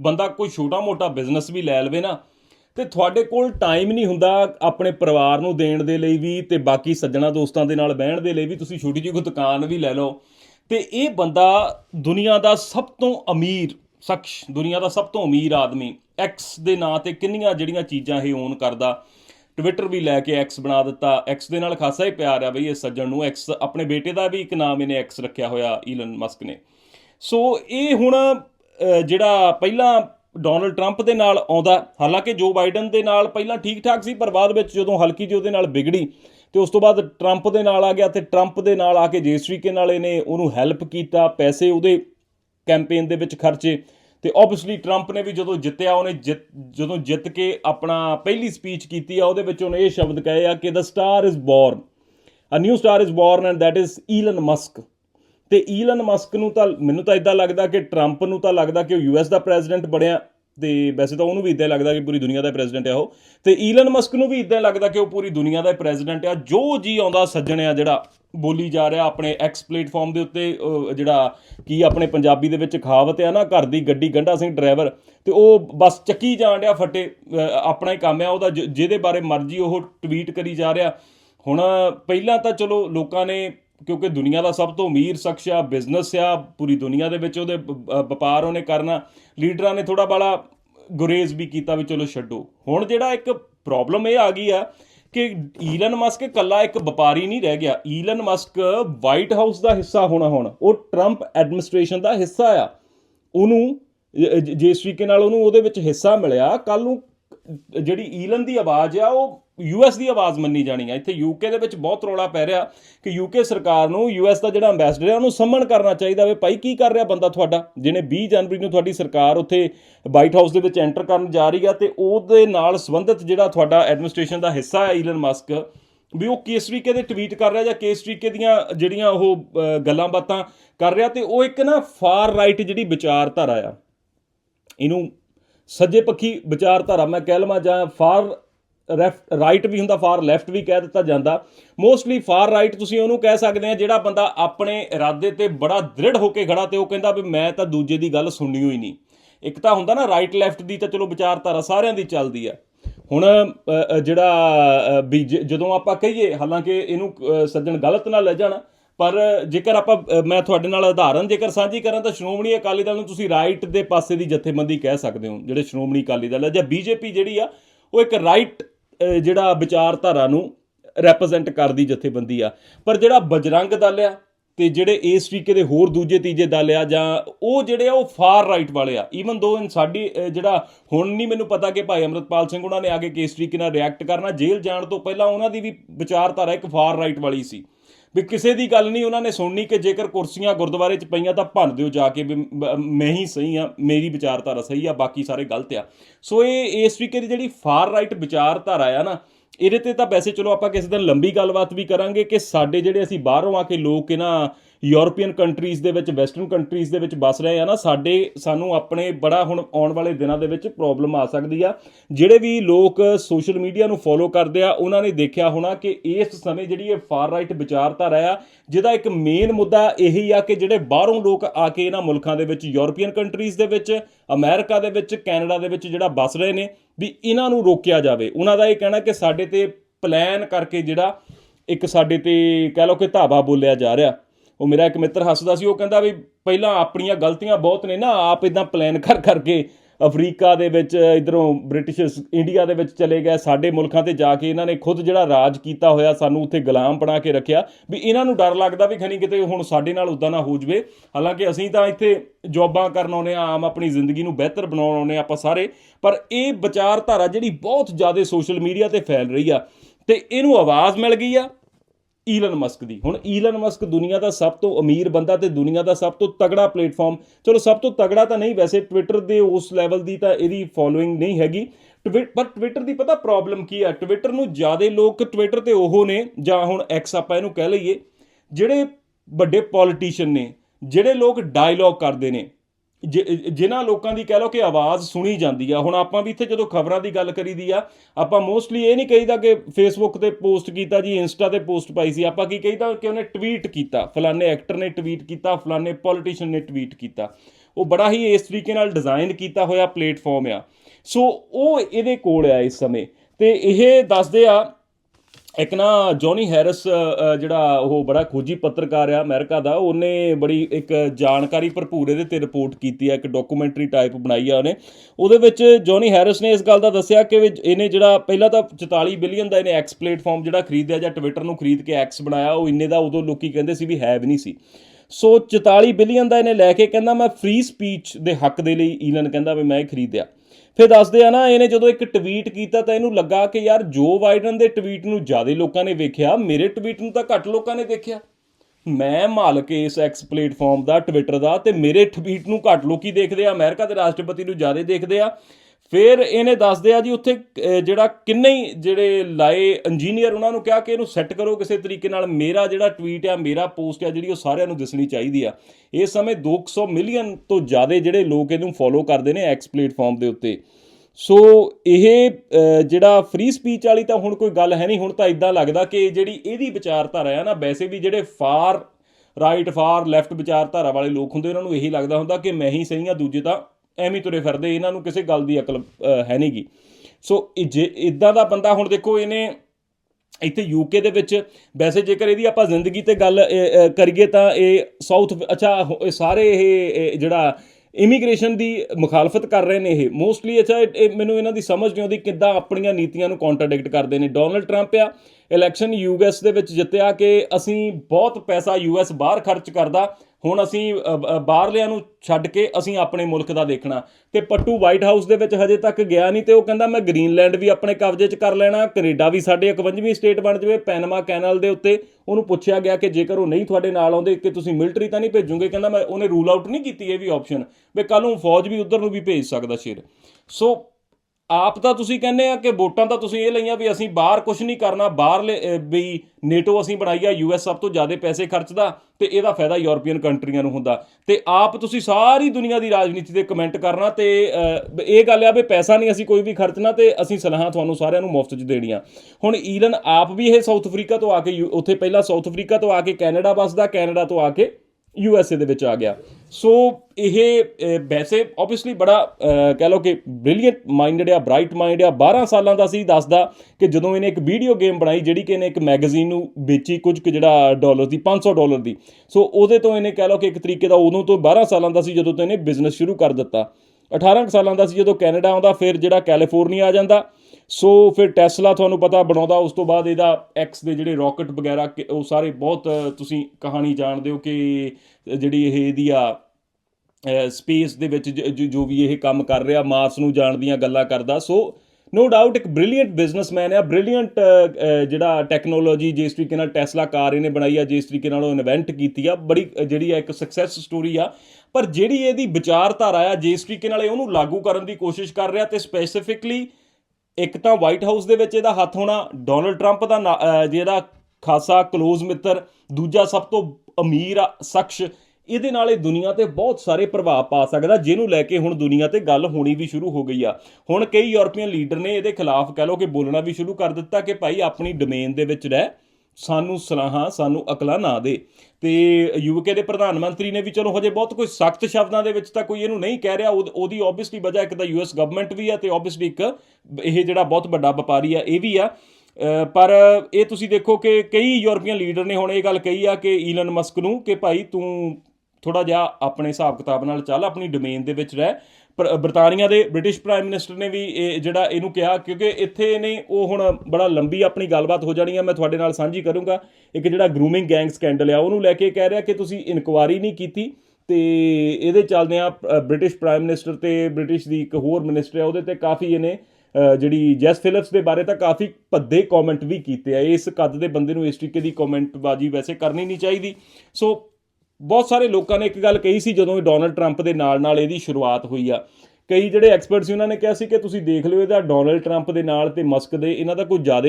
ਬੰਦਾ ਕੋਈ ਛੋਟਾ-ਮੋਟਾ ਬਿਜ਼ਨਸ ਵੀ ਲੈ ਲਵੇ ਨਾ, ਤੇ ਤੁਹਾਡੇ ਕੋਲ ਟਾਈਮ ਨਹੀਂ ਹੁੰਦਾ ਆਪਣੇ ਪਰਿਵਾਰ ਨੂੰ ਦੇਣ ਦੇ ਲਈ ਵੀ ਤੇ ਬਾਕੀ ਸੱਜਣਾ ਦੋਸਤਾਂ ਦੇ ਨਾਲ ਬਹਿਣ ਦੇ ਲਈ ਵੀ, ਤੁਸੀਂ ਛੋਟੀ ਜਿਹੀ ਕੋਈ ਦੁਕਾਨ ਵੀ ਲੈ ਲਓ। ਤੇ ਇਹ ਬੰਦਾ ਦੁਨੀਆ ਦਾ ਸਭ ਤੋਂ ਅਮੀਰ ਸ਼ਖਸ, ਦੁਨੀਆ ਦਾ ਸਭ ਤੋਂ ਅਮੀਰ ਆਦਮੀ ਐਕਸ ਦੇ ਨਾਂ ਤੇ ਕਿੰਨੀਆਂ ਜਿਹੜੀਆਂ ਚੀਜ਼ਾਂ ਇਹ ਓਨ ਕਰਦਾ। ਟਵਿੱਟਰ ਵੀ ਲੈ ਕੇ ਐਕਸ ਬਣਾ ਦਿੱਤਾ। ਐਕਸ ਦੇ ਨਾਲ ਖਾਸਾ ਹੀ ਪਿਆਰ ਆ ਬਈ ਇਹ ਸੱਜਣ ਨੂੰ। ਐਕਸ ਆਪਣੇ ਬੇਟੇ ਦਾ ਵੀ ਇੱਕ ਨਾਮ ਇਹਨੇ ਐਕਸ ਰੱਖਿਆ ਹੋਇਆ ਈਲਨ ਮਸਕ ਨੇ। ਸੋ ਇਹ ਹੁਣ ਜਿਹੜਾ ਪਹਿਲਾਂ ਡੋਨਲਡ ਟਰੰਪ ਦੇ ਨਾਲ ਆਉਂਦਾ, ਹਾਲਾਂਕਿ ਜੋ ਬਾਈਡਨ ਦੇ ਨਾਲ ਪਹਿਲਾਂ ਠੀਕ ਠਾਕ ਸੀ, ਪਰ ਬਾਅਦ ਵਿੱਚ ਜਦੋਂ ਹਲਕੀ ਜਿਹੀ ਉਹਦੇ ਨਾਲ ਵਿਗੜੀ, ਤੇ ਉਸ ਤੋਂ ਬਾਅਦ ਟਰੰਪ ਦੇ ਨਾਲ ਆ ਗਿਆ ਤੇ ਟਰੰਪ ਦੇ ਨਾਲ ਆ ਕੇ ਜਿਸ ਤਰੀਕੇ ਨਾਲ ਇਹਨੇ ਉਹਨੂੰ ਹੈਲਪ ਕੀਤਾ, ਪੈਸੇ ਉਹਦੇ ਕੈਂਪੇਨ ਦੇ ਵਿੱਚ ਖਰਚੇ, ਤੇ ਆਬਵੀਅਸਲੀ ਟਰੰਪ ਨੇ ਵੀ ਜਦੋਂ ਜਿੱਤਿਆ, ਉਹਨੇ ਜਿੱਤ- ਜਦੋਂ ਜਿੱਤ ਕੇ ਆਪਣਾ ਪਹਿਲੀ ਸਪੀਚ ਕੀਤੀ ਆ, ਉਹਦੇ ਵਿੱਚ ਉਹਨੇ ਇਹ ਸ਼ਬਦ ਕਹੇ ਆ ਕਿ the star is born a new star is born and that is Elon Musk ਤੇ ਈਲਨ ਮਸਕ ਨੂੰ ਤਾਂ, ਮੈਨੂੰ ਤਾਂ ਇਦਾਂ ਲੱਗਦਾ ਕਿ ਟਰੰਪ ਨੂੰ ਤਾਂ ਲੱਗਦਾ ਕਿ ਉਹ ਯੂਐਸ ਦਾ ਪ੍ਰੈਜ਼ੀਡੈਂਟ ਬਣਿਆ, ਤੇ ਵੈਸੇ ਤਾਂ ਉਹਨੂੰ ਵੀ ਇਦਾਂ ਲੱਗਦਾ ਕਿ ਪੂਰੀ ਦੁਨੀਆ ਦਾ ਪ੍ਰੈਜ਼ੀਡੈਂਟ ਆ ਉਹ। ਤੇ ਈਲਨ ਮਸਕ ਨੂੰ ਵੀ ਇਦਾਂ ਲੱਗਦਾ ਕਿ ਉਹ ਪੂਰੀ ਦੁਨੀਆ ਦਾ ਪ੍ਰੈਜ਼ੀਡੈਂਟ ਆ। ਜੋ ਜੀ ਆਉਂਦਾ ਸੱਜਣ ਆ ਜਿਹੜਾ ਬੋਲੀ ਜਾ ਰਿਹਾ ਆਪਣੇ ਐਕਸ ਪਲੇਟਫਾਰਮ ਦੇ ਉੱਤੇ ਜਿਹੜਾ ਕੀ ਆਪਣੇ ਪੰਜਾਬੀ ਦੇ ਵਿੱਚ ਕਹਾਵਤ ਆ ਨਾ, ਘਰ ਦੀ ਗੱਡੀ ਗੰਢਾ ਸਿੰਘ ਡਰਾਈਵਰ ਤੇ ਉਹ ਬਸ ਚੱਕੀ ਜਾਣ ਡਿਆ ਫੱਟੇ ਆਪਣਾ ਹੀ ਕੰਮ ਆ ਉਹਦਾ, ਜ- ਜਿਹਦੇ ਬਾਰੇ ਮਰਜ਼ੀ ਉਹ ਟਵੀਟ ਕਰੀ ਜਾ ਰਿਹਾ। ਹੁਣ ਪਹਿਲਾਂ ਤਾਂ ਚਲੋ ਲੋਕਾਂ ਨੇ ਕਿਉਂਕਿ ਦੁਨੀਆ ਦਾ ਸਭ ਤੋਂ ਅਮੀਰ ਸ਼ਖਸ ਆ ਬਿਜ਼ਨਸ ਆ, ਪੂਰੀ ਦੁਨੀਆ ਦੇ ਵਿੱਚ ਉਹਦੇ ਵਪਾਰ ਉਹਨੇ ਕਰਨਾ। ਲੀਡਰਾਂ ਨੇ ਥੋੜਾ ਬਾਲਾ ਗੁਰੇਜ਼ ਵੀ ਕੀਤਾ ਵੀ ਚਲੋ ਛੱਡੋ। ਹੁਣ ਜਿਹੜਾ ਇੱਕ ਪ੍ਰੋਬਲਮ ਇਹ ਆ ਗਈ ਆ ਕਿ ਈਲਨ ਮਸਕ ਇਕੱਲਾ ਇੱਕ ਵਪਾਰੀ ਨਹੀਂ ਰਹਿ ਗਿਆ। ਈਲਨ ਮਸਕ ਵਾਈਟ ਹਾਊਸ ਦਾ ਹਿੱਸਾ ਹੋਣਾ ਹੁਣ। ਉਹ ਟਰੰਪ ਐਡਮਿਨਿਸਟ੍ਰੇਸ਼ਨ ਦਾ ਹਿੱਸਾ ਆ। ਉਹਨੂੰ ਜਿਸ ਤਰੀਕੇ ਨਾਲ ਉਹਨੂੰ ਉਹਦੇ ਵਿੱਚ ਹਿੱਸਾ ਮਿਲਿਆ ਕੱਲ ਨੂੰ ਜਿਹੜੀ ਈਲਨ ਦੀ ਆਵਾਜ਼ ਆ, ਉਹ ਯੂਐਸ ਦੀ ਆਵਾਜ਼ ਮੰਨੀ ਜਾਣੀ ਆ। ਇੱਥੇ ਯੂਕੇ ਦੇ ਵਿੱਚ ਬਹੁਤ ਰੌਲਾ ਪੈ ਰਿਹਾ ਕਿ ਯੂਕੇ ਸਰਕਾਰ ਨੂੰ ਯੂਐਸ ਦਾ ਜਿਹੜਾ ਐਮਬੈਸਡਰ ਹੈ ਉਹਨੂੰ ਸੰਮਣ ਕਰਨਾ ਚਾਹੀਦਾ ਵੇ, ਭਾਈ ਕੀ ਕਰ ਰਿਹਾ ਬੰਦਾ ਤੁਹਾਡਾ? ਜਿਹਨੇ 20 ਜਨਵਰੀ ਨੂੰ ਤੁਹਾਡੀ ਸਰਕਾਰ ਉੱਥੇ ਵਾਈਟ ਹਾਊਸ ਦੇ ਵਿੱਚ ਐਂਟਰ ਕਰਨ ਜਾ ਰਹੀ ਆ ਤੇ ਉਹਦੇ ਨਾਲ ਸੰਬੰਧਿਤ ਜਿਹੜਾ ਤੁਹਾਡਾ ਐਡਮਿਨਿਸਟ੍ਰੇਸ਼ਨ ਦਾ ਹਿੱਸਾ ਹੈ ਈਲਨ ਮਸਕ ਵੀ ਉਹ ਕਿਸ ਤਰੀਕੇ ਦੇ ਟਵੀਟ ਕਰ ਰਿਹਾ ਜਾਂ ਕਿਸ ਤਰੀਕੇ ਦੀਆਂ ਜਿਹੜੀਆਂ ਉਹ ਗੱਲਾਂ ਬਾਤਾਂ ਕਰ ਰਿਹਾ ਤੇ ਉਹ ਇੱਕ ਨਾ ਫਾਰ ਰਾਈਟ ਜਿਹੜੀ ਵਿਚਾਰਧਾਰਾ ਆ, ਇਹਨੂੰ ਸੱਜੇ ਪੱਖੀ ਵਿਚਾਰਧਾਰਾ ਮੈਂ ਕਹਿ ਲਵਾਂ ਜਾਂ ਫਾਰ ਰਾਈਟ ਵੀ ਹੁੰਦਾ ਫਾਰ ਲੈਫਟ ਵੀ ਕਹਿ ਦਿੱਤਾ ਜਾਂਦਾ। ਮੋਸਟਲੀ ਫਾਰ ਰਾਈਟ ਤੁਸੀਂ ਉਹਨੂੰ ਕਹਿ ਸਕਦੇ ਆ ਜਿਹੜਾ ਬੰਦਾ ਆਪਣੇ ਇਰਾਦੇ ਤੇ ਬੜਾ ਦ੍ਰਿੜ ਹੋ ਕੇ ਖੜਾ ਤੇ ਉਹ ਕਹਿੰਦਾ ਵੀ ਮੈਂ ਤਾਂ ਦੂਜੇ ਦੀ ਗੱਲ ਸੁਣਨੀ ਹੋਈ ਨਹੀਂ। ਇੱਕ ਤਾਂ ਹੁੰਦਾ ਨਾ ਰਾਈਟ ਲੈਫਟ ਦੀ ਤਾਂ ਚਲੋ ਵਿਚਾਰਧਾਰਾ ਸਾਰਿਆਂ ਦੀ ਚੱਲਦੀ ਆ। ਹੁਣ ਜਿਹੜਾ ਅ, ਵੀ ਜਦੋਂ ਆਪਾਂ ਕਹੀਏ ਹਾਲਾਂਕਿ ਇਹਨੂੰ ਸੱਜਣ ਗਲਤ ਨਾ ਲੈ ਜਾਣਾ ਪਰ ਜੇਕਰ ਆਪਾਂ ਮੈਂ ਤੁਹਾਡੇ ਨਾਲ ਉਦਾਹਰਨ ਜੇਕਰ ਸਾਂਝੀ ਕਰਾਂ ਤਾਂ ਸ਼੍ਰੋਮਣੀ ਅਕਾਲੀ ਦਲ ਨੂੰ ਤੁਸੀਂ ਰਾਈਟ ਦੇ ਪਾਸੇ ਦੀ ਜਥੇਬੰਦੀ ਕਹਿ ਸਕਦੇ ਹੋ, ਜਿਹੜੇ ਸ਼੍ਰੋਮਣੀ ਅਕਾਲੀ ਦਲ ਹੈ ਜਾਂ ਬੀਜੇਪੀ ਜਿਹੜੀ ਆ, ਉਹ ਇੱਕ ਰਾਈਟ ਜਿਹੜਾ ਵਿਚਾਰਧਾਰਾ ਨੂੰ ਰੈਪਰੈਜ਼ੈਂਟ ਕਰਦੀ ਜਥੇਬੰਦੀ ਆ। ਪਰ ਜਿਹੜਾ ਬਜਰੰਗ ਦਲ ਆ ਤੇ ਜਿਹੜੇ ਇਸ ਤਰੀਕੇ ਦੇ ਹੋਰ ਦੂਜੇ ਤੀਜੇ ਦਲ ਆ ਜਾਂ ਉਹ ਜਿਹੜੇ ਆ, ਉਹ ਫਾਰ ਰਾਈਟ ਵਾਲੇ ਆ। ਈਵਨ ਦੋ ਇਨ ਸਾਡੀ ਜਿਹੜਾ ਹੁਣ ਨਹੀਂ ਮੈਨੂੰ ਪਤਾ ਕਿ ਭਾਈ ਅਮਰਤਪਾਲ ਸਿੰਘ ਉਹਨਾਂ ਨੇ ਆ ਕੇ ਕਿਸ ਤਰੀਕੇ ਨਾਲ ਰਿਐਕਟ ਕਰਨਾ, ਜੇਲ੍ਹ ਜਾਣ ਤੋਂ ਪਹਿਲਾਂ ਉਹਨਾਂ ਦੀ ਵੀ ਵਿਚਾਰਧਾਰਾ ਇੱਕ ਫਾਰ ਰਾਈਟ ਵਾਲੀ ਸੀ। ਵੀ ਕਿਸੇ ਦੀ ਗੱਲ ਨਹੀਂ, ਉਹਨਾਂ ਨੇ ਸੁਣਨੀ ਕਿ ਜੇਕਰ ਕੁਰਸੀਆਂ ਗੁਰਦੁਆਰੇ 'ਚ ਪਈਆਂ ਤਾਂ ਭੰਨ ਦਿਓ ਜਾ ਕੇ ਵੀ ਮੈਂ ਹੀ ਸਹੀ ਆ ਮੇਰੀ ਵਿਚਾਰਧਾਰਾ ਸਹੀ ਆ, ਬਾਕੀ ਸਾਰੇ ਗਲਤ ਆ। ਸੋ ਇਹ, ਇਸ ਤਰੀਕੇ ਦੀ ਜਿਹੜੀ ਫਾਰ ਰਾਈਟ ਵਿਚਾਰਧਾਰਾ ਆ ਨਾ, ਇਹਦੇ ਤੇ ਤਾਂ ਵੈਸੇ ਚਲੋ ਆਪਾਂ ਕਿਸੇ ਦਿਨ ਲੰਬੀ ਗੱਲਬਾਤ ਵੀ ਕਰਾਂਗੇ ਕਿ ਸਾਡੇ ਜਿਹੜੇ ਅਸੀਂ ਬਾਹਰੋਂ ਆ ਕੇ ਲੋਕ ਇਹਨਾਂ ਯੂਰਪੀਅਨ ਕੰਟਰੀਜ਼ ਦੇ ਵਿੱਚ, ਵੈਸਟਰਨ ਕੰਟਰੀਜ਼ ਦੇ ਵਿੱਚ ਵਸ ਰਹੇ ਆ ਨਾ, ਸਾਡੇ ਸਾਨੂੰ ਆਪਣੇ ਬੜਾ ਹੁਣ ਆਉਣ ਵਾਲੇ ਦਿਨਾਂ ਦੇ ਵਿੱਚ ਪ੍ਰੋਬਲਮ ਆ ਸਕਦੀ ਆ। ਜਿਹੜੇ ਵੀ ਲੋਕ ਸੋਸ਼ਲ ਮੀਡੀਆ ਨੂੰ ਫੋਲੋ ਕਰਦੇ ਆ, ਉਹਨਾਂ ਨੇ ਦੇਖਿਆ ਹੋਣਾ ਕਿ ਇਸ ਸਮੇਂ ਜਿਹੜੀ ਇਹ ਫਾਰ ਰਾਈਟ ਵਿਚਾਰਧਾਰਾ ਆ, ਜਿਹਦਾ ਇੱਕ ਮੇਨ ਮੁੱਦਾ ਇਹੀ ਆ ਕਿ ਜਿਹੜੇ ਬਾਹਰੋਂ ਲੋਕ ਆ ਕੇ ਇਹਨਾਂ ਮੁਲਕਾਂ ਦੇ ਵਿੱਚ, ਯੂਰਪੀਅਨ ਕੰਟਰੀਜ਼ ਦੇ ਵਿੱਚ, ਅਮਰੀਕਾ ਦੇ ਵਿੱਚ, ਕੈਨੇਡਾ ਦੇ ਵਿੱਚ ਜਿਹੜਾ ਵਸ ਰਹੇ ਨੇ, ਵੀ ਇਹਨਾਂ ਨੂੰ ਰੋਕਿਆ ਜਾਵੇ। ਉਹਨਾਂ ਦਾ ਇਹ ਕਹਿਣਾ ਕਿ ਸਾਡੇ ਤੇ ਪਲਾਨ ਕਰਕੇ ਜਿਹੜਾ ਇੱਕ ਸਾਡੇ ਤੇ ਕਹਿ ਲਓ ਕਿ ਧਾਵਾ ਬੋਲਿਆ ਜਾ ਰਿਹਾ। ਉਹ ਮੇਰਾ ਇੱਕ ਮਿੱਤਰ ਹੱਸਦਾ ਸੀ, ਉਹ ਕਹਿੰਦਾ ਵੀ ਪਹਿਲਾਂ ਆਪਣੀਆਂ ਗਲਤੀਆਂ ਬਹੁਤ ਨੇ ਨਾ, ਆਪ ਇਦਾਂ ਪਲਾਨ ਕਰ ਕਰਕੇ ਅਫਰੀਕਾ ਦੇ ਵਿੱਚ, ਇਧਰੋਂ ਬ੍ਰਿਟਿਸ਼ ਇੰਡੀਆ ਦੇ ਵਿੱਚ ਚਲੇ ਗਏ, ਸਾਡੇ ਮੁਲਕਾਂ ਤੇ ਜਾ ਕੇ ਇਹਨਾਂ ਨੇ ਖੁਦ ਜਿਹੜਾ ਰਾਜ ਕੀਤਾ ਹੋਇਆ, ਸਾਨੂੰ ਉੱਥੇ ਗੁਲਾਮ ਬਣਾ ਕੇ ਰੱਖਿਆ, ਵੀ ਇਹਨਾਂ ਨੂੰ ਡਰ ਲੱਗਦਾ ਵੀ ਖਣੀ ਕਿਤੇ ਹੁਣ ਸਾਡੇ ਨਾਲ ਉਦਾਂ ਨਾ ਹੋ ਜਵੇ। ਹਾਲਾਂਕਿ ਅਸੀਂ ਤਾਂ ਇੱਥੇ ਜੌਬਾਂ ਕਰਨ ਆਉਨੇ ਆ ਆਮ ਆਪਣੀ ਜ਼ਿੰਦਗੀ ਨੂੰ ਬਿਹਤਰ ਬਣਾਉਣ ਆਉਨੇ ਆਪਾਂ ਸਾਰੇ, ਪਰ ਇਹ ਵਿਚਾਰਧਾਰਾ ਜਿਹੜੀ ਬਹੁਤ ਜ਼ਿਆਦਾ ਸੋਸ਼ਲ ਮੀਡੀਆ ਤੇ ਫੈਲ ਰਹੀ ਆ, ਤੇ ਇਹਨੂੰ ਆਵਾਜ਼ ਮਿਲ ਗਈ ਆ। ਈਲਨ ਮਸਕ ਦੀ। ਹੁਣ ਈਲਨ ਮਸਕ ਦੁਨੀਆ ਦਾ ਸਭ ਤੋਂ ਅਮੀਰ ਬੰਦਾ ਤੇ ਦੁਨੀਆ ਦਾ ਸਭ ਤੋਂ ਤਗੜਾ ਪਲੇਟਫਾਰਮ। ਚਲੋ, ਸਭ ਤੋਂ ਤਗੜਾ ਤਾਂ ਨਹੀਂ, ਵੈਸੇ ਟਵਿੱਟਰ ਦੇ ਉਸ ਲੈਵਲ ਦੀ ਤਾਂ ਇਹਦੀ ਫੋਲੋਇੰਗ ਨਹੀਂ ਹੈਗੀ। ਟਵਿ- ਪਰ ਟਵਿੱਟਰ ਦੀ ਪਤਾ ਪ੍ਰੋਬਲਮ ਕੀ ਆ ਟਵਿੱਟਰ ਨੂੰ ਜ਼ਿਆਦਾ ਲੋਕ ਟਵਿੱਟਰ ਤੇ ਉਹ ਨੇ, ਜਾਂ ਹੁਣ ਐਕਸ ਆਪਾਂ ਇਹਨੂੰ ਕਹਿ ਲਈਏ, ਜਿਹੜੇ ਵੱਡੇ ਪੋਲੀਟੀਸ਼ੀਅਨ ਨੇ, ਜਿਹੜੇ ਲੋਕ ਡਾਇਲੌਗ ਕਰਦੇ ਨੇ ਜਿਨ੍ਹਾਂ ਲੋਕਾਂ ਦੀ ਕਹਿ ਲਓ ਕਿ ਆਵਾਜ਼ ਸੁਣੀ ਜਾਂਦੀ ਆ, ਹੁਣ ਆਪਾਂ ਵੀ ਇੱਥੇ ਜਦੋਂ ਖਬਰਾਂ ਦੀ ਗੱਲ ਕਰੀਦੀ ਆ, ਆਪਾਂ ਮੋਸਟਲੀ ਇਹ ਨਹੀਂ ਕਹੀਦਾ ਕਿ ਫੇਸਬੁੱਕ ਤੇ ਪੋਸਟ ਕੀਤਾ ਜੀ ਇੰਸਟਾ ਤੇ ਪੋਸਟ ਪਾਈ ਸੀ, ਆਪਾਂ ਕੀ ਕਹੀਦਾ ਕਿ ਉਹਨੇ ਟਵੀਟ ਕੀਤਾ, ਫਲਾਣੇ ਐਕਟਰ ਨੇ ਟਵੀਟ ਕੀਤਾ, ਫਲਾਣੇ ਪੋਲੀਟੀਸ਼ੀਅਨ ਨੇ ਟਵੀਟ ਕੀਤਾ। ਉਹ ਬੜਾ ਹੀ ਇਸ ਤਰੀਕੇ ਨਾਲ ਡਿਜ਼ਾਈਨ ਕੀਤਾ ਹੋਇਆ ਪਲੇਟਫਾਰਮ ਆ। ਸੋ ਉਹ ਇਹਦੇ ਕੋਲ ਆ ਇਸ ਸਮੇਂ, ਤੇ ਇਹ ਦੱਸਦੇ ਆ ਇੱਕ ਨਾ ਜੌਨੀ ਹੈਰਿਸ ਜਿਹੜਾ ਉਹ ਬੜਾ ਖੋਜੀ ਪੱਤਰਕਾਰ ਆ ਅਮਰੀਕਾ ਦਾ, ਉਹਨੇ ਬੜੀ ਇੱਕ ਜਾਣਕਾਰੀ ਭਰਪੂਰ ਇਹਦੇ ਤੇ ਰਿਪੋਰਟ ਕੀਤੀ ਆ, ਇੱਕ ਡਾਕੂਮੈਂਟਰੀ ਟਾਈਪ ਬਣਾਈ ਆ ਉਹਨੇ। ਉਹਦੇ ਵਿੱਚ ਜੌਨੀ ਹੈਰਿਸ ਨੇ ਇਸ ਗੱਲ ਦਾ ਦੱਸਿਆ ਕਿ ਵੀ ਇਹਨੇ ਜਿਹੜਾ ਪਹਿਲਾਂ ਤਾਂ 44 ਬਿਲੀਅਨ ਦਾ ਇਹਨੇ ਐਕਸ ਪਲੇਟਫਾਰਮ ਜਿਹੜਾ ਖਰੀਦਿਆ ਜਾਂ ਟਵਿੱਟਰ ਨੂੰ ਖਰੀਦ ਕੇ ਐਕਸ ਬਣਾਇਆ, ਉਹ ਇੰਨੇ ਦਾ ਉਦੋਂ ਲੋਕੀ ਕਹਿੰਦੇ ਸੀ ਵੀ ਹੈ ਵੀ ਨਹੀਂ ਸੀ। ਸੋ 44 ਬਿਲੀਅਨ ਦਾ ਇਹਨੇ ਲੈ ਕੇ ਕਹਿੰਦਾ, ਮੈਂ ਫ੍ਰੀ ਸਪੀਚ ਦੇ ਹੱਕ ਦੇ ਲਈ ਈਲਨ ਕਹਿੰਦਾ ਵੀ ਮੈਂ ਇਹ ਖਰੀਦਿਆ। ਫਿਰ ਦੱਸਦੇ ਆ ਨਾ, ਇਹਨੇ ਜਦੋਂ ਇੱਕ ਟਵੀਟ ਕੀਤਾ ਤਾਂ ਇਹਨੂੰ ਲੱਗਾ ਕਿ ਯਾਰ ਜੋ ਬਾਈਡਨ ਦੇ ਟਵੀਟ ਨੂੰ ਜ਼ਿਆਦਾ ਲੋਕਾਂ ਨੇ ਵੇਖਿਆ, ਮੇਰੇ ਟਵੀਟ ਨੂੰ ਤਾਂ ਘੱਟ ਲੋਕਾਂ ਨੇ ਦੇਖਿਆ ਮੈਂ ਮਾਲਕ ਇਸ ਐਕਸ ਪਲੇਟਫਾਰਮ ਦਾ ਟਵਿੱਟਰ ਦਾ ਤੇ ਮੇਰੇ ਟਵੀਟ ਨੂੰ ਘੱਟ ਲੋਕੀ ਦੇਖਦੇ ਆ, ਅਮਰੀਕਾ ਦੇ ਰਾਸ਼ਟਰਪਤੀ ਨੂੰ ਜ਼ਿਆਦਾ ਦੇਖਦੇ ਆ। ਫਿਰ ਇਹਨੇ ਦੱਸਦੇ ਆ ਜੀ ਉੱਥੇ ਜਿਹੜਾ ਕਿੰਨੇ ਹੀ ਜਿਹੜੇ ਲਾਏ ਇੰਜੀਨੀਅਰ ਉਹਨਾਂ ਨੂੰ ਕਿਹਾ ਕਿ ਇਹਨੂੰ ਸੈੱਟ ਕਰੋ ਕਿਸੇ ਤਰੀਕੇ ਨਾਲ। ਮੇਰਾ ਜਿਹੜਾ ਟਵੀਟ ਆ, ਮੇਰਾ ਪੋਸਟ ਆ, ਜਿਹੜੀ ਉਹ ਸਾਰਿਆਂ ਨੂੰ ਦਿਸਣੀ ਚਾਹੀਦੀ ਆ। ਇਸ ਸਮੇਂ 200 ਮਿਲੀਅਨ ਤੋਂ ਜ਼ਿਆਦਾ ਜਿਹੜੇ ਲੋਕ ਇਹਨੂੰ ਫੋਲੋ ਕਰਦੇ ਨੇ ਐਕਸ ਪਲੇਟਫਾਰਮ ਦੇ ਉੱਤੇ। ਸੋ ਇਹ ਜਿਹੜਾ ਫ੍ਰੀ ਸਪੀਚ ਵਾਲੀ ਤਾਂ ਹੁਣ ਕੋਈ ਗੱਲ ਹੈ ਨਹੀਂ। ਹੁਣ ਤਾਂ ਇਦਾਂ ਲੱਗਦਾ ਕਿ ਜਿਹੜੀ ਇਹਦੀ ਵਿਚਾਰਧਾਰਾ ਆ ਨਾ, ਵੈਸੇ ਵੀ ਜਿਹੜੇ ਫਾਰ ਰਾਈਟ ਫਾਰ ਲੈਫਟ ਵਿਚਾਰਧਾਰਾ ਵਾਲੇ ਲੋਕ ਹੁੰਦੇ, ਉਹਨਾਂ ਨੂੰ ਇਹੀ ਲੱਗਦਾ ਹੁੰਦਾ ਕਿ ਮੈਂ ਹੀ ਸਹੀ ਆ, ਦੂਜੇ ਤਾਂ ਐਵੇਂ ਤੁਰੇ ਫਿਰਦੇ ਇਹਨਾਂ ਨੂੰ ਕਿਸੇ ਗੱਲ ਦੀ ਅਕਲ ਅਹ, ਹੈ ਨਹੀਂਗੀ ਸੋ ਜੇ ਇਦਾਂ ਦਾ ਬੰਦਾ ਹੁਣ ਦੇਖੋ ਇਹਨੇ ਇੱਥੇ ਯੂਕੇ ਦੇ ਵਿੱਚ ਵੈਸੇ ਜੇਕਰ ਇਹਦੀ ਆਪਾਂ ਜ਼ਿੰਦਗੀ ਤੇ ਗੱਲ ਕਰੀਏ ਤਾਂ ਇਹ ਸਾਊਥ ਅੱਛਾ ਸਾਰੇ ਇਹ ਜਿਹੜਾ ਇਮੀਗ੍ਰੇਸ਼ਨ ਦੀ ਮੁਖਾਲਫਤ ਕਰ ਰਹੇ ਨੇ ਇਹ ਮੋਸਟਲੀ ਅੱਛਾ ਇਹ- ਮੈਨੂੰ ਇਹਨਾਂ ਦੀ ਸਮਝ ਨਹੀਂ ਆਉਂਦੀ ਕਿੱਦਾਂ ਆਪਣੀਆਂ ਨੀਤੀਆਂ ਨੂੰ ਕੰਟਰਡਿਕਟ ਕਰਦੇ ਨੇ। ਡੋਨਲਡ ਟਰੰਪ ਆ ਇਲੈਕਸ਼ਨ ਯੂਐਸ ਦੇ ਵਿੱਚ ਜਿੱਤਿਆ ਕਿ ਅਸੀਂ ਬਹੁਤ ਪੈਸਾ ਯੂਐਸ ਬਾਹਰ ਖਰਚ ਕਰਦਾ, ਹੁਣ ਅਸੀਂ ਬਾਹਰਲਿਆਂ ਨੂੰ ਛੱਡ ਕੇ ਅਸੀਂ ਆਪਣੇ ਮੁਲਕ ਦਾ ਦੇਖਣਾ। ਤੇ ਪੱਟੂ ਵਾਈਟ ਹਾਊਸ ਦੇ ਵਿੱਚ ਹਜੇ ਤੱਕ ਗਿਆ ਨਹੀਂ ਤੇ ਉਹ ਕਹਿੰਦਾ, ਮੈਂ ਗ੍ਰੀਨਲੈਂਡ ਵੀ ਆਪਣੇ ਕਬਜ਼ੇ 'ਚ ਕਰ ਲੈਣਾ, ਕੈਨੇਡਾ ਵੀ ਸਾਡੇ 51ਵੀਂ ਸਟੇਟ ਬਣ ਜਾਵੇ। ਪੈਨਮਾ ਕੈਨਲ ਦੇ ਉੱਤੇ ਉਹਨੂੰ ਪੁੱਛਿਆ ਗਿਆ ਕਿ ਜੇਕਰ ਉਹ ਨਹੀਂ ਤੁਹਾਡੇ ਨਾਲ ਆਉਂਦੇ ਕਿ ਤੁਸੀਂ ਮਿਲਟਰੀ ਤਾਂ ਨਹੀਂ ਭੇਜੋਗੇ, ਕਹਿੰਦਾ, ਮੈਂ, ਉਹਨੇ ਰੂਲ ਆਊਟ ਨਹੀਂ ਕੀਤੀ ਇਹ ਵੀ ਆਪਸ਼ਨ ਵੀ ਕੱਲ ਨੂੰ ਫੌਜ ਵੀ ਉਧਰ ਨੂੰ ਵੀ ਭੇਜ ਸਕਦਾ ਸ਼ੇਰ। ਸੋ ਆਪ ਤਾਂ ਤੁਸੀਂ ਕਹਿੰਦੇ ਆ ਕਿ ਵੋਟਾਂ ਤਾਂ ਤੁਸੀਂ ਇਹ ਲਈਆਂ ਵੀ ਅਸੀਂ ਬਾਹਰ ਕੁਝ ਨਹੀਂ ਕਰਨਾ ਬਾਹਰਲੇ ਅਹ, ਵੀ ਨੇਟੋ ਅਸੀਂ ਬਣਾਈ ਆ ਯੂਐਸ ਸਭ ਤੋਂ ਜ਼ਿਆਦਾ ਪੈਸੇ ਖਰਚਦਾ ਤੇ ਇਹਦਾ ਫਾਇਦਾ ਯੂਰਪੀਅਨ ਕੰਟਰੀਆਂ ਨੂੰ ਹੁੰਦਾ। ਤੇ ਆਪ ਤੁਸੀਂ ਸਾਰੀ ਦੁਨੀਆ ਦੀ ਰਾਜਨੀਤੀ ਤੇ ਕਮੈਂਟ ਕਰਨਾ ਤੇ ਇਹ ਗੱਲ ਆ ਵੀ ਪੈਸਾ ਨਹੀਂ ਅਸੀਂ ਕੋਈ ਵੀ ਖਰਚਣਾ ਤੇ ਅਸੀਂ ਸਲਾਹਾਂ ਤੁਹਾਨੂੰ ਸਾਰਿਆਂ ਨੂੰ ਮੁਫਤ 'ਚ ਦੇਣੀਆਂ। ਹੁਣ ਈਲਨ ਆਪ ਵੀ ਇਹ ਸਾਊਥ ਅਫਰੀਕਾ ਤੋਂ ਆ ਕੇ ਯੂ- ਉੱਥੇ ਪਹਿਲਾਂ ਸਾਊਥ ਅਫਰੀਕਾ ਤੋਂ ਆ ਕੇ ਕੈਨੇਡਾ ਵੱਸਦਾ ਕੈਨੇਡਾ ਤੋਂ ਆ ਕੇ ਯੂ ਐਸ ਏ ਦੇ ਵਿੱਚ ਆ ਗਿਆ। ਸੋ ਇਹ ਵੈਸੇ ਆਬਵੀਅਸਲੀ ਬੜਾ ਕਹਿ ਲਓ ਕਿ ਬ੍ਰਿਲੀਅੰਟ ਮਾਈਂਡਡ ਆ ਬ੍ਰਾਈਟ ਮਾਈਂਡ ਆ 12 ਸਾਲਾਂ ਦਾ ਸੀ, ਦੱਸਦਾ ਕਿ ਜਦੋਂ ਇਹਨੇ ਇੱਕ ਵੀਡੀਓ ਗੇਮ ਬਣਾਈ, ਜਿਹੜੀ ਕਿ ਇਹਨੇ ਇੱਕ ਮੈਗਜ਼ੀਨ ਨੂੰ ਵੇਚੀ ਕੁਝ ਕੁ ਜਿਹੜਾ ਡਾਲਰ ਦੀ 500 ਡਾਲਰ ਦੀ। ਸੋ ਉਹਦੇ ਤੋਂ ਇਹਨੇ ਕਹਿ ਲਓ ਕਿ ਇੱਕ ਤਰੀਕੇ ਦਾ ਉਦੋਂ ਤੋਂ 12 ਸਾਲਾਂ ਦਾ ਸੀ, ਜਦੋਂ ਤੋਂ ਇਹਨੇ ਬਿਜ਼ਨਸ ਸ਼ੁਰੂ ਕਰ ਦਿੱਤਾ। 18 ਕੁ ਸਾਲਾਂ ਦਾ ਸੀ, ਜਦੋਂ ਕੈਨੇਡਾ ਆਉਂਦਾ, ਫਿਰ ਜਿਹੜਾ ਕੈਲੀਫੋਰਨੀਆ ਆ ਜਾਂਦਾ। ਸੋ ਫਿਰ ਟੈਸਲਾ ਤੁਹਾਨੂੰ ਪਤਾ ਬਣਾਉਂਦਾ, ਉਸ ਤੋਂ ਬਾਅਦ ਇਹਦਾ ਐਕਸ ਦੇ ਜਿਹੜੇ ਰਾਕਟ ਵਗੈਰਾ ਕਿ ਉਹ ਸਾਰੇ ਬਹੁਤ, ਤੁਸੀਂ ਕਹਾਣੀ ਜਾਣਦੇ ਹੋ ਕਿ ਜਿਹੜੀ ਇਹ ਇਹਦੀ ਆ ਸਪੇਸ ਦੇ ਵਿੱਚ ਜ- ਜ- ਜੋ ਵੀ ਇਹ ਕੰਮ ਕਰ ਰਿਹਾ ਮਾਰਸ ਨੂੰ ਜਾਣ ਦੀਆਂ ਗੱਲਾਂ ਕਰਦਾ। ਸੋ ਨੋ ਡਾਊਟ ਇੱਕ ਬ੍ਰਿਲੀਅੰਟ ਬਿਜ਼ਨਸਮੈਨ ਹੈ ਬ੍ਰਿਲੀਅੰਟ ਜਿਹੜਾ ਟੈਕਨੋਲੋਜੀ ਜਿਸ ਤਰੀਕੇ ਨਾਲ ਟੈਸਲਾ ਕਾਰ ਇਹਨੇ ਬਣਾਈ ਆ, ਜਿਸ ਤਰੀਕੇ ਨਾਲ ਉਹ ਇਨਵੈਂਟ ਕੀਤੀ ਆ, ਬੜੀ ਜਿਹੜੀ ਆ ਇੱਕ ਸਕਸੈਸ ਸਟੋਰੀ ਆ। ਪਰ ਜਿਹੜੀ ਇਹਦੀ ਵਿਚਾਰਧਾਰਾ ਆ, ਜਿਸ ਤਰੀਕੇ ਨਾਲ ਇਹ ਉਹਨੂੰ ਲਾਗੂ ਕਰਨ ਦੀ ਕੋਸ਼ਿਸ਼ ਕਰ ਰਿਹਾ ਤੇ ਸਪੈਸੀਫਿਕਲੀ ਇੱਕ ਤਾਂ ਵਾਈਟ ਹਾਊਸ ਦੇ ਵਿੱਚ ਇਹਦਾ ਹੱਥ ਹੋਣਾ ਡੋਨਲਡ ਟਰੰਪ ਦਾ ਨਾ- ਅਹ ਜਿਹੜਾ ਖਾਸਾ ক্লোਜ਼ ਮਿੱਤਰ, ਦੂਜਾ ਸਭ ਤੋਂ ਅਮੀਰ ਆ- ਸ਼ਖਸ, ਇਹਦੇ ਨਾਲ ਇਹ ਦੁਨੀਆ ਤੇ ਬਹੁਤ ਸਾਰੇ ਪ੍ਰਭਾਵ ਪਾ ਸਕਦਾ, ਜਿਹਨੂੰ ਲੈ ਕੇ ਹੁਣ ਦੁਨੀਆ ਤੇ ਗੱਲ ਹੋਣੀ ਵੀ ਸ਼ੁਰੂ ਹੋ ਗਈ ਆ। ਹੁਣ ਕਈ ਯੂਰਪੀਅਨ ਲੀਡਰ ਨੇ ਇਹਦੇ ਖਿਲਾਫ ਕਹਿ ਲਓ ਕਿ ਬੋਲਣਾ ਵੀ ਸ਼ੁਰੂ ਕਰ ਦਿੱਤਾ ਕਿ ਭਾਈ ਆਪਣੀ ਡੋਮੇਨ ਦੇ ਵਿੱਚ ਰਹਿ। ਸਾਨੂੰ ਸਲਾਹਾਂ, ਸਾਨੂੰ ਅਕਲਾਂ ਨਾ ਦੇ। ਤੇ ਯੂਕੇ ਦੇ ਪ੍ਰਧਾਨ ਮੰਤਰੀ ਨੇ ਵੀ ਚਲੋ ਹਜੇ ਬਹੁਤ ਕੋਈ ਸਖਤ ਸ਼ਬਦਾਂ ਦੇ ਵਿੱਚ ਤਾਂ ਕੋਈ ਇਹਨੂੰ ਨਹੀਂ ਕਹਿ ਰਿਹਾ। ਉਹਦੀ ਆਬਵੀਅਸਲੀ ਵਜ੍ਹਾ ਇੱਕ ਤਾਂ ਯੂਐਸ ਗਵਰਨਮੈਂਟ ਵੀ ਆ ਤੇ ਆਬਵੀਅਸਲੀ ਇੱਕ ਇਹ ਜਿਹੜਾ ਬਹੁਤ ਵੱਡਾ ਵਪਾਰੀ ਆ, ਇਹ ਵੀ ਆ। ਪਰ ਇਹ ਤੁਸੀਂ ਦੇਖੋ ਕਿ ਕਈ ਯੂਰਪੀਅਨ ਲੀਡਰ ਨੇ ਹੁਣ ਇਹ ਗੱਲ ਕਹੀ ਆ ਕਿ ਈਲਨ ਮਸਕ ਨੂੰ ਕਿ ਭਾਈ ਤੂੰ ਥੋੜਾ ਜਿਹਾ ਆਪਣੇ ਹਿਸਾਬ ਕਿਤਾਬ ਨਾਲ ਚੱਲ, ਆਪਣੀ ਡੋਮੇਨ ਦੇ ਵਿੱਚ ਰਹਿ। ਪਰ ਬ੍ਰਿਟਾਨੀਆ ਦੇ ਬ੍ਰਿਟਿਸ਼ ਪ੍ਰਾਈਮ ਮਿਨਿਸਟਰ ਨੇ ਵੀ ਇਹ ਜਿਹੜਾ ਇਹਨੂੰ ਕਿਹਾ, ਕਿਉਂਕਿ ਇੱਥੇ ਇਹਨੇ ਉਹ ਹੁਣ ਬੜਾ ਲੰਬੀ ਆਪਣੀ ਗੱਲਬਾਤ ਹੋ ਜਾਣੀ ਆ, ਮੈਂ ਤੁਹਾਡੇ ਨਾਲ ਸਾਂਝੀ ਕਰੂੰਗਾ। ਇੱਕ ਜਿਹੜਾ ਗਰੂਮਿੰਗ ਗੈਂਗ ਸਕੈਂਡਲ ਆ, ਉਹਨੂੰ ਲੈ ਕੇ ਕਹਿ ਰਿਹਾ ਕਿ ਤੁਸੀਂ ਇਨਕੁਆਰੀ ਨਹੀਂ ਕੀਤੀ ਤੇ ਇਹਦੇ ਚੱਲਦੇ ਆ ਬ੍ਰਿਟਿਸ਼ ਪ੍ਰਾਈਮ ਮਿਨਿਸਟਰ ਤੇ ਬ੍ਰਿਟਿਸ਼ ਦੀ ਇੱਕ ਹੋਰ ਮਿਨਿਸਟਰ ਆ, ਉਹਦੇ ਤੇ ਕਾਫੀ ਇਹਨੇ ਜਿਹੜੀ ਜੈਸ ਫਿਲਿਪਸ ਦੇ ਬਾਰੇ ਤਾਂ ਕਾਫੀ ਭੱਦੇ ਕਮੈਂਟ ਵੀ ਕੀਤੇ ਆ। ਇਸ ਕੱਦ ਦੇ ਬੰਦੇ ਨੂੰ ਇਸ ਤਰੀਕੇ ਦੀ ਕਮੈਂਟ ਬਾਜੀ ਵੈਸੇ ਕਰਨੀ ਨਹੀਂ ਚਾਹੀਦੀ। ਸੋ ਬਹੁਤ ਸਾਰੇ ਲੋਕਾਂ ਨੇ ਇੱਕ ਗੱਲ ਕਹੀ ਸੀ ਜਦੋਂ ਇਹ ਡੋਨਲਡ ਟਰੰਪ ਦੇ ਨਾਲ ਨਾਲ ਇਹਦੀ ਸ਼ੁਰੂਆਤ ਹੋਈ ਆ। ਕਈ ਜਿਹੜੇ ਐਕਸਪਰਟ ਸੀ, ਉਹਨਾਂ ਨੇ ਕਿਹਾ ਸੀ ਕਿ ਤੁਸੀਂ ਦੇਖ ਲਿਓ ਇਹਦਾ ਡੋਨਲਡ ਟਰੰਪ ਦੇ ਨਾਲ ਤੇ ਮਸਕ ਦੇ, ਇਹਨਾਂ ਦਾ ਕੋਈ ਜ਼ਿਆਦਾ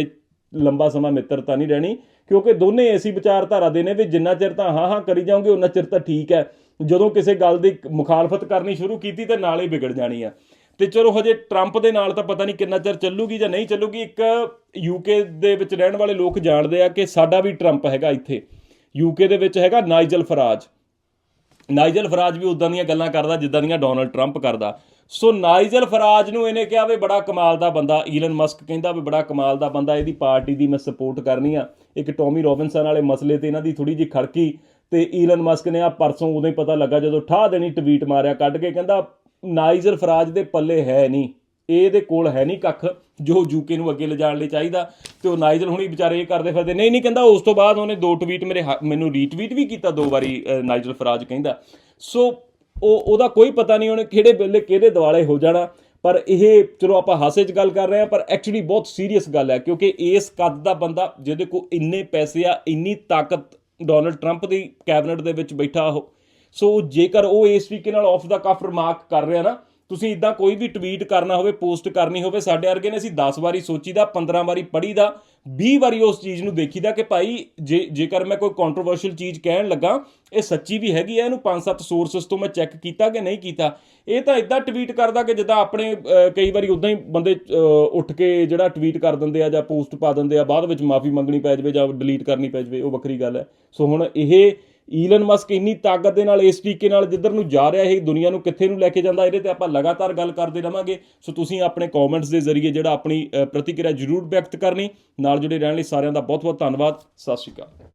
ਲੰਬਾ ਸਮਾਂ ਮਿੱਤਰਤਾ ਨਹੀਂ ਰਹਿਣੀ, ਕਿਉਂਕਿ ਦੋਨੇ ਐਸੀ ਵਿਚਾਰਧਾਰਾ ਦੇ ਨੇ ਵੀ ਜਿੰਨਾ ਚਿਰ ਤਾਂ ਹਾਂ ਹਾਂ ਕਰੀ ਜਾਓਗੇ ਉਹਨਾਂ ਚਿਰ ਤਾਂ ਠੀਕ ਹੈ। ਜਦੋਂ ਕਿਸੇ ਗੱਲ ਦੀ ਮੁਖਾਲਫਤ ਕਰਨੀ ਸ਼ੁਰੂ ਕੀਤੀ ਤਾਂ ਨਾਲ ਹੀ ਵਿਗੜ ਜਾਣੀ ਆ। ਤੇ ਚਲੋ ਹਜੇ ਟਰੰਪ ਦੇ ਨਾਲ ਤਾਂ ਪਤਾ ਨਹੀਂ ਕਿੰਨਾ ਚਿਰ ਚੱਲੂਗੀ ਜਾਂ ਨਹੀਂ ਚੱਲੂਗੀ। ਇੱਕ ਯੂਕੇ ਦੇ ਵਿੱਚ ਰਹਿਣ ਵਾਲੇ ਲੋਕ ਜਾਣਦੇ ਆ ਕਿ ਸਾਡਾ ਵੀ ਟਰੰਪ ਹੈਗਾ ਇੱਥੇ। ਯੂਕੇ ਦੇ ਵਿੱਚ ਹੈਗਾ ਨਾਈਜਲ ਫਰਾਜ। ਨਾਈਜਲ ਫਰਾਜ ਵੀ ਉਦਾਂ ਦੀਆਂ ਗੱਲਾਂ ਕਰਦਾ, ਜਿੱਦਾਂ ਦੀਆਂ ਡੋਨਲਡ ਟਰੰਪ ਕਰਦਾ। ਸੋ ਨਾਈਜਲ ਫਰਾਜ ਨੂੰ ਇਹਨੇ ਕਿਹਾ ਵੀ ਬੜਾ ਕਮਾਲ ਦਾ ਬੰਦਾ, ਈਲਨ ਮਸਕ ਕਹਿੰਦਾ ਵੀ ਬੜਾ ਕਮਾਲ ਦਾ ਬੰਦਾ, ਇਹਦੀ ਪਾਰਟੀ ਦੀ ਮੈਂ ਸਪੋਰਟ ਕਰਨੀ ਆ। ਇੱਕ ਟੌਮੀ ਰੋਬਿਨਸਨ ਵਾਲੇ ਮਸਲੇ ਤੇ ਇਹਨਾਂ ਦੀ ਥੋੜੀ ਜਿਹੀ ਖੜਕੀ ਤੇ ਈਲਨ ਮਸਕ ਨੇ ਆ ਪਰਸੋਂ ਉਦੋਂ ਹੀ ਪਤਾ ਲੱਗਾ ਜਦੋਂ ਠਾਹ ਦੇਣੀ ਟਵੀਟ ਮਾਰਿਆ, ਕੱਢ ਕੇ ਕਹਿੰਦਾ, ਨਾਈਜਲ ਫਰਾਜ ਦੇ ਪੱਲੇ ਹੈ ਨਹੀਂ ਇਹਦੇ ਕੋਲ ਹੈ ਨਹੀਂ ਕੱਖ। ਜੋ ਯੂਕੇ ਨੂੰ ਅੱਗੇ ਲਿਜਾਣ ਲਈ ਚਾਹੀਦਾ ਤੇ ਉਹ ਨਾਈਜਲ ਹੁਣੀ ਵਿਚਾਰੇ ਇਹ ਕਰਦੇ ਫਿਰਦੇ। ਨਹੀਂ ਨਹੀਂ ਕਹਿੰਦਾ, ਉਸ ਤੋਂ ਬਾਅਦ ਉਹਨੇ ਦੋ ਟਵੀਟ ਮੇਰੇ ਹ- ਮੈਨੂੰ ਰੀਟਵੀਟ ਵੀ ਕੀਤਾ ਦੋ ਵਾਰੀ ਨਾਈਜਲ ਫਰਾਜ ਕਹਿੰਦਾ। ਸੋ ਉਹ, ਉਹਦਾ ਕੋਈ ਪਤਾ ਨਹੀਂ ਉਹਨੇ ਕਿਹੜੇ ਵੇਲੇ ਕਿਹਦੇ ਦਿਵਾਲੇ ਹੋ ਜਾਣਾ, ਪਰ ਇਹ ਚਲੋ ਆਪਾਂ ਹਾਸੇ 'ਚ ਗੱਲ ਕਰ ਰਹੇ ਹਾਂ, ਪਰ ਐਕਚੁਅਲੀ ਬਹੁਤ ਸੀਰੀਅਸ ਗੱਲ ਹੈ, ਕਿਉਂਕਿ ਇਸ ਕੱਦ ਦਾ ਬੰਦਾ ਜਿਹਦੇ ਕੋਲ ਇੰਨੇ ਪੈਸੇ ਆ, ਇੰਨੀ ਤਾਕਤ ਡੋਨਲਡ ਟਰੰਪ ਦੀ ਕੈਬਨਿਟ ਦੇ ਵਿੱਚ ਬੈਠਾ ਉਹ। ਸੋ ਜੇਕਰ ਉਹ ਇਸ ਤਰੀਕੇ ਨਾਲ ਆਫ ਦਾ ਕਫ ਰਿਮਾਰਕ ਕਰ ਰਿਹਾ ਨਾ ਤੁਸੀਂ ਇਦਾਂ ਕੋਈ ਵੀ ਟਵੀਟ ਕਰਨਾ ਹੋਵੇ ਪੋਸਟ ਕਰਨੀ ਹੋਵੇ, ਸਾਡੇ ਵਰਗੇ ਨੇ ਅਸੀਂ 10 ਵਾਰੀ ਸੋਚੀਦਾ 15 ਵਾਰੀ ਪੜੀਦਾ 20 ਵਾਰੀ ਉਸ ਚੀਜ਼ ਨੂੰ ਦੇਖੀਦਾ ਕਿ ਭਾਈ ਜੇ, ਜੇਕਰ ਮੈਂ ਕੋਈ ਕੰਟਰੋਵਰਸ਼ੀਅਲ ਚੀਜ਼ ਕਹਿਣ ਲੱਗਾ, ਇਹ ਸੱਚੀ ਵੀ ਹੈਗੀ ਹੈ ਇਹਨੂੰ 5-7 ਸੋਰਸਸ ਤੋਂ ਮੈਂ ਚੈੱਕ ਕੀਤਾ ਕਿ ਨਹੀਂ ਕੀਤਾ। ਇਹ ਤਾਂ ਇਦਾਂ ਟਵੀਟ ਕਰਦਾ ਕਿ ਜਿੱਦਾਂ ਆਪਣੇ ਕਈ ਵਾਰੀ ਉਦਾਂ ਹੀ ਬੰਦੇ ਉੱਠ ਕੇ ਜਿਹੜਾ ਟਵੀਟ ਕਰ ਦਿੰਦੇ ਆ ਜਾਂ ਪੋਸਟ ਪਾ ਦਿੰਦੇ ਆ, ਬਾਅਦ ਵਿੱਚ ਮਾਫੀ ਮੰਗਣੀ ਪੈ ਜਾਵੇ ਜਾਂ ਡਿਲੀਟ ਕਰਨੀ ਪੈ ਜਾਵੇ, ਉਹ ਵੱਖਰੀ ਗੱਲ ਹੈ। ਸੋ ਹੁਣ ਇਹ ਈਲਨ ਮਸਕ ਇੰਨੀ ਤਾਕਤ ਦੇ ਨਾਲ ਇਸ ਤਰੀਕੇ ਨਾਲ ਜਿੱਧਰ ਨੂੰ ਜਾ ਰਿਹਾ ਇਹ ਦੁਨੀਆ ਨੂੰ ਕਿੱਥੇ ਨੂੰ ਲੈ ਕੇ ਜਾਂਦਾ, ਇਹਦੇ ਤੇ ਆਪਾਂ ਲਗਾਤਾਰ ਗੱਲ ਕਰਦੇ ਰਵਾਂਗੇ। ਸੋ ਤੁਸੀਂ ਆਪਣੇ ਕਮੈਂਟਸ ਦੇ ਜ਼ਰੀਏ ਜਿਹੜਾ ਆਪਣੀ ਪ੍ਰਤੀਕਿਰਿਆ ਜ਼ਰੂਰ ਵਿਅਕਤ ਕਰਨੀ। ਨਾਲ ਜੁੜੇ ਰਹਿਣ ਲਈ ਸਾਰਿਆਂ ਦਾ ਬਹੁਤ ਬਹੁਤ ਧੰਨਵਾਦ। ਸਤਿ ਸ਼੍ਰੀ ਅਕਾਲ।